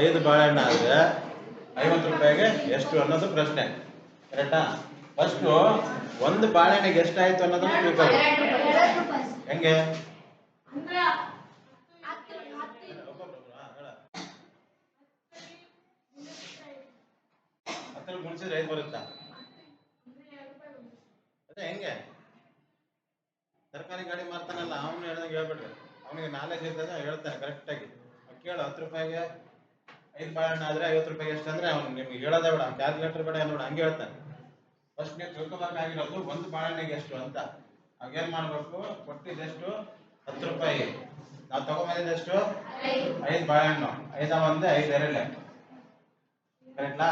ಐದು ಬಾಳೆಹಣ್ಣು ಆದರೆ ಐವತ್ತು ರೂಪಾಯಿಗೆ ಎಷ್ಟು ಅನ್ನೋದು ಪ್ರಶ್ನೆ ಕರೆಕ್ಟಾ ಫಸ್ಟು ಒಂದು ಬಾಳೆಹಣ್ಣಿಗೆ ಎಷ್ಟಾಯ್ತು ಅನ್ನೋದನ್ನ ತಿಳ್ಕೊಳ್ಳಿ. ಹೆಂಗೆ? ಅಂದ್ರೆ ಹತ್ತು ಹತ್ತು. ಹತ್ತರಲ್ಲಿ ಗುಣಿಸಿದ್ರೆ ಐದು ಬರುತ್ತಾ? ಅದೇ ಹೆಂಗೆ? ತರಕಾರಿ ಗಾಡಿ ಮಾರ್ತಾನಲ್ಲ ಅವನು ಹೇಳ್ದಂಗೆ ಹೇಳ್ಬಿಡ್ರಿ ಅವನಿಗೆ ನಾಲೆಜ್ ಇರ್ತದೆ ಹೇಳ್ತಾನೆ ಕರೆಕ್ಟಾಗಿ ಕೇಳು, ಹತ್ತು ರೂಪಾಯಿಗೆ ಐದು ಬಾಳೆಹಣ್ಣು ಆದರೆ ಐವತ್ತು ರೂಪಾಯಿ ಎಷ್ಟು ಅಂದ್ರೆ ಅವ್ನು ನಿಮ್ಗೆ ಹೇಳೋದೇ ಬೇಡ. ಕ್ಯಾಲ್ಕುಲೇಟರ್ ಬೇಡ ನೋಡಿ ಹಂಗೆ ಹೇಳ್ತಾನೆ ಫಸ್ಟ್ ನೀವು ತಿಳ್ಕೊಬೇಕಾಗಿರೋದು ಒಂದು ಬಾಳೆಹಣ್ಣಿಗೆ ಎಷ್ಟು ಅಂತ. ಅವಾಗೇನು ಮಾಡಬೇಕು? ಕೊಟ್ಟಿದ್ದೆಷ್ಟು? ಹತ್ತು ರೂಪಾಯಿ. ನಾವು ತಗೊಂಬಂದಿದ್ದೆಷ್ಟು ಐದು ಬಾಳೆಹಣ್ಣು. ಐದ ಒಂದೇ, ಐದು ಎರಡೆ ಕರೆಕ್ಟ್ಲಾ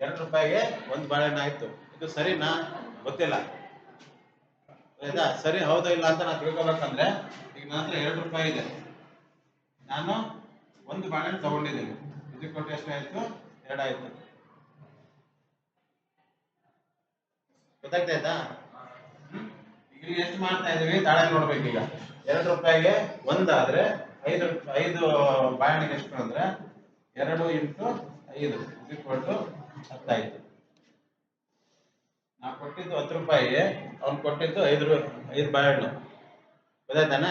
ಎರಡು ರೂಪಾಯಿಗೆ ಒಂದು ಬಾಳೆಹಣ್ಣು ಆಯ್ತು. ಇದು ಸರಿನಾ? ಗೊತ್ತಿಲ್ಲ. ಆಯ್ತಾ ಸರಿ, ಹೌದಾ ಇಲ್ಲ ಅಂತ ನಾನು ತಿಳ್ಕೊಬೇಕಂದ್ರೆ ಈಗ ನನ್ನ ಹತ್ರ ಎರಡು ರೂಪಾಯಿ ಇದೆ. ನಾನು ಒಂದು ಬಾಳೆಹಣ್ಣು ತಗೊಂಡಿದ್ದೀನಿ. ಇದು ಕೊಟ್ಟು ಎಷ್ಟಾಯ್ತು ಎರಡಾಯ್ತು? ಈಗ ಇಲ್ಲಿ ಎಷ್ಟು ಮಾಡ್ತಾ ಇದೀವಿ? ತಾಳೆ ನೋಡ್ಬೇಕೀಗ ಎರಡು ರೂಪಾಯಿಗೆ ಒಂದಾದ್ರೆ ಐದು ಐದು ಬಾಳೆಹಣ್ಣಿಗೆ ಎಷ್ಟು ಅಂದ್ರೆ ಎರಡು ಇಂಟು ಐದು. ಇದು ಕೊಟ್ಟು ಹತ್ತಾಯ್ತು. ನಾ ಕೊಟ್ಟಿದ್ದು ಹತ್ತು ರೂಪಾಯಿ ಅವ್ನು ಕೊಟ್ಟಿದ್ದು ಐದು ಐದು ಬಾಳೆಹಣ್ಣು ಗೊತ್ತಾಯ್ತಾನ?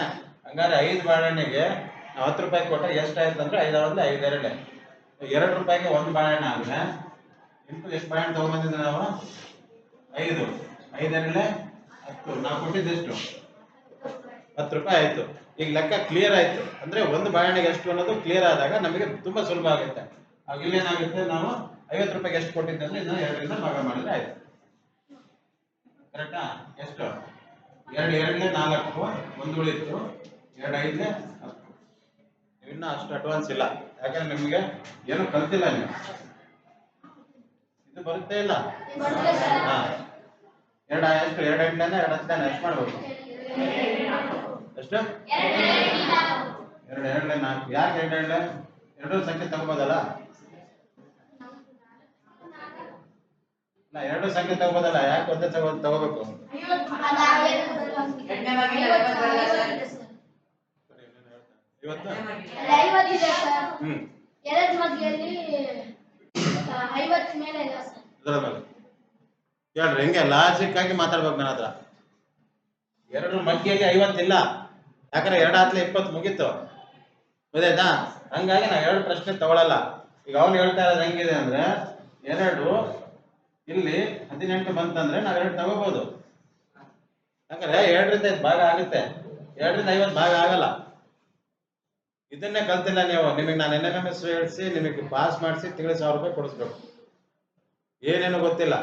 ಹಂಗಾರೆ ಐದು ಬಾಳೆಹಣ್ಣಿಗೆ ಹತ್ತು ರೂಪಾಯಿ ಕೊಟ್ಟರೆ ಎಷ್ಟಾಯ್ತು ಅಂದ್ರೆ ಐದು ಅಂದ್ರೆ ಐದೆರಡೆ. ಎರಡೇ ರೂಪಾಯಿಗೆ ಒಂದು ಬಾಳೆಹಣ್ಣು ಆದ್ರೆ ಇಂಟು ಎಷ್ಟು ಬಾಳೆಹಣ್ಣು ತಗೊಂಬಂದಿದ್ದೆ ನಾವು? ಐದು. ಐದರಲ್ಲೇ ಹತ್ತು. ನಾವು ಕೊಟ್ಟಿದ್ದೆಷ್ಟು ಹತ್ತು ರೂಪಾಯಿ ಆಯ್ತು. ಈಗ ಲೆಕ್ಕ ಕ್ಲಿಯರ್ ಆಯ್ತು. ಅಂದ್ರೆ ಒಂದು ಬಾಳೆಹಣ್ಣಿಗೆ ಎಷ್ಟು ಅನ್ನೋದು ಕ್ಲಿಯರ್ ಆದಾಗ ನಮಗೆ ತುಂಬಾ ಸುಲಭ ಆಗುತ್ತೆ. ಆಗ ಇಲ್ಲೇನಾಗುತ್ತೆ ನಾವು ಐವತ್ತು ರೂಪಾಯಿಗೆ ಎಷ್ಟು ಕೊಟ್ಟಿದ್ದೆ ಅಂದ್ರೆ ಇದನ್ನ ಎರಡರಿಂದ ಭಾಗ ಮಾಡಿದ್ರೆ ಆಯ್ತು. ಕರೆಕ್ಟಾ ಎಷ್ಟು? ಎರಡು ಎರಡನೇ ನಾಲ್ಕು. ಒಂದು ಉಳಿತು. ಎರಡು ಐದನೇ ಇನ್ನೂ ಅಷ್ಟು ಅಡ್ವಾನ್ಸ್ ಇಲ್ಲ. ಯಾಕಂದ್ರೆ ನಿಮಗೆ ಏನು ಕಲ್ತಿಲ್ಲ ನೀವು. ಇದು ಬರುತ್ತೆ ಇಲ್ಲ. ಹಾ. ಎರಡು ಎಷ್ಟು ಎರಡು ಎಂಟನೇ ಎರಡು ಹತ್ತನೇ ಎಷ್ಟು ಮಾಡ್ಬೇಕು ಎಷ್ಟು? ಎರಡು ಎರಡನೇ ನಾಲ್ಕು. ಯಾಕೆ ಎರಡು ಎರಡನೇ? ಎರಡು ಸಂಖ್ಯೆ ತಗೋಬೋದಲ್ಲ? ನಾ ಎರಡು ಸಂಖ್ಯೆ ತಗೋಬೋದಲ್ಲ? ಯಾಕೆ ಒಂದೇ ತಗೋ ತಗೋಬೇಕು ಎರಡನೇ ಬಾಗಿಲು ಐವತ್ತು ಬರಲ್ಲ ಸರ್. ಇವತ್ತು ಐವತ್ತಿದೆ ಸರ್. ಎರಡು ಮೇಲೆ ಇಲ್ಲ ಸರ್. ಇದರ ಮೇಲೆ. ಹೇಳ್ರಿ ಹೆಂಗೆ? ಲಾಜಿಕ್ ಆಗಿ ಮಾತಾಡ್ಬೇಕು ನನ್ನ ಹತ್ರ. ಎರಡು ಮಗ್ಗಿಯಲ್ಲಿ ಐವತ್ತಿಲ್ಲ. ಯಾಕಂದ್ರೆ ಎರಡು ಹತ್ಲೆ ಇಪ್ಪತ್ತು ಮುಗೀತು. ಗೊತ್ತಾಯ್ತಾ? ಹಂಗಾಗಿ ನಾವು ಎರಡು ಪ್ರಶ್ನೆ ತಗೊಳಲ್ಲ. ಈಗ ಅವ್ನು ಹೇಳ್ತಾ ಇರೋದು ಹೆಂಗಿದೆ ಅಂದ್ರೆ ಎರಡು ಇಲ್ಲಿ ಹದಿನೆಂಟು ಬಂತಂದ್ರೆ ನಾವು ಎರಡು ತಗೋಬಹುದು ಯಾಕಂದ್ರೆ ಎರಡರಿಂದ ಭಾಗ ಆಗುತ್ತೆ. ಎರಡರಿಂದ ಐವತ್ತು ಭಾಗ ಆಗಲ್ಲ. ಇದನ್ನೇ ಕಲ್ತಿಲ್ಲ ನೀವು. ನಿಮಗೆ ನಾನು ಎನ್ ಎಂ ಎಂ ಎಸ್ ಹೇಳಿಸಿ, ನಿಮಗೆ ಪಾಸ್ ಮಾಡಿಸಿ ತಿಂಗಳ ಸಾವಿರ ರೂಪಾಯಿ ಕೊಡಿಸ್ಬೇಕು. ಏನೇನು ಗೊತ್ತಿಲ್ಲ.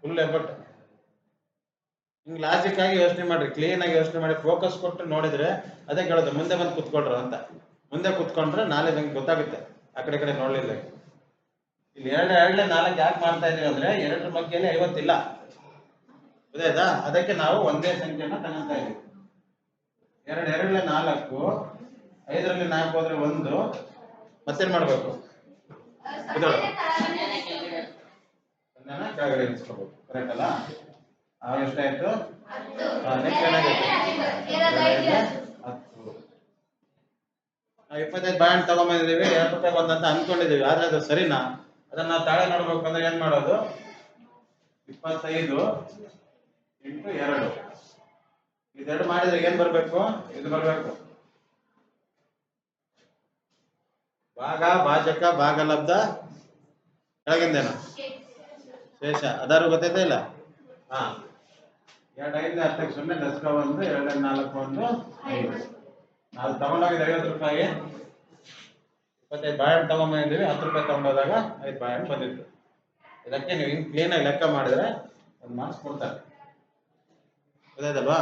ಫುಲ್ ಎಫರ್ಟ್ ಹಿಂಗೆ ಲಾಜಿಕ್ ಆಗಿ ಯೋಚನೆ ಮಾಡ್ರಿ. ಕ್ಲೀನ್ ಆಗಿ ಯೋಚನೆ ಮಾಡಿ ಫೋಕಸ್ ಕೊಟ್ಟು ನೋಡಿದ್ರೆ ಅದೇ ಕೇಳೋದು ಮುಂದೆ ಬಂದು ಕುತ್ಕೊಳ್ರ ಅಂತ. ಮುಂದೆ ಕುತ್ಕೊಂಡ್ರೆ ನಾಳೆ ನಂಗೆ ಗೊತ್ತಾಗುತ್ತೆ. ಆ ಕಡೆ ಕಡೆ ನೋಡ್ಲಿಲ್ಲ. ಇಲ್ಲಿ ಎರಡು ಎರಡನೇ ನಾಲ್ಕು ಯಾಕೆ ಮಾಡ್ತಾ ಇದೀವಿ ಅಂದ್ರೆ ಎರಡರ ಮಧ್ಯೆಯಲ್ಲಿ ಐವತ್ತಿಲ್ಲ. ಗೊತ್ತಾಯ್ತಾ ಅದಕ್ಕೆ ನಾವು ಒಂದೇ ಸಂಖ್ಯೆನ ತಗೊಂತ ಇದೀವಿ. ಎರಡು ಎರಡನೇ ನಾಲ್ಕು. ಐದರಲ್ಲಿ ನಾಲ್ಕು ಹೋದ್ರೆ ಒಂದು. ಮತ್ತೇನ್ ಮಾಡ್ಬೇಕು? ಕೆಳಗಡೆ ಕರೆಕ್ಟ್ ಅಲ್ಲ? ಆಗ ಎಷ್ಟಾಯ್ತು ಹತ್ತು. ಇಪ್ಪತ್ತೈದು ಬಾಂಡ್ ತಗೊಂಬಂದಿದೀವಿ ಎರಡು ರೂಪಾಯಿ ಬಂದಂತ ಅನ್ಕೊಂಡಿದೀವಿ ಆದ್ರೆ ಅದು ಸರಿನಾ? ಅದನ್ನ ನಾವು ತಾಳೆ ನೋಡ್ಬೇಕು ಅಂದ್ರೆ ಏನ್ ಮಾಡೋದು? ಇಪ್ಪತ್ತೈದು ಎಂಟು ಎರಡು. ಇದೆರಡು ಮಾಡಿದ್ರೆ ಏನ್ ಬರ್ಬೇಕು? ಇದು ಬರ್ಬೇಕು. ಭಾಗ, ಭಾಜಕ, ಭಾಗಲಬ್ಧ. ಕೆಳಗಿಂದೇನ? ಶೇಷ. ಅದಾರು ಗೊತ್ತೈತೆ ಇಲ್ಲ? ಹಾ. ಎರಡು ಐದನೇ ಹತ್ತಕ್ಕೆ ಸೊನ್ನೆ ದಶಕ ಒಂದು ಎರಡೈದು ನಾಲ್ಕು ಒಂದು. ಐದು ನಾವು ತಗೊಂಡೋಗಿದ್ದು ಐವತ್ತು ರೂಪಾಯಿ. ಇಪ್ಪತ್ತೈದು ಬಾಳೆಹಣ್ಣು ತಗೊಂಬಂದಿದ್ದೀವಿ. ಹತ್ತು ರೂಪಾಯಿ ತಗೊಂಡೋದಾಗ ಐದು ಬಾಳೆಹಣ್ಣು ಬಂದಿತ್ತು. ಇದಕ್ಕೆ ನೀವು ಹಿಂಗೆ ಕ್ಲೀನಾಗಿ ಲೆಕ್ಕ ಮಾಡಿದ್ರೆ ಒಂದು ಮಾರ್ಕ್ಸ್ ಕೊಡ್ತಾರೆ. ಗೊತ್ತಾಯ್ತಲ್ವಾ?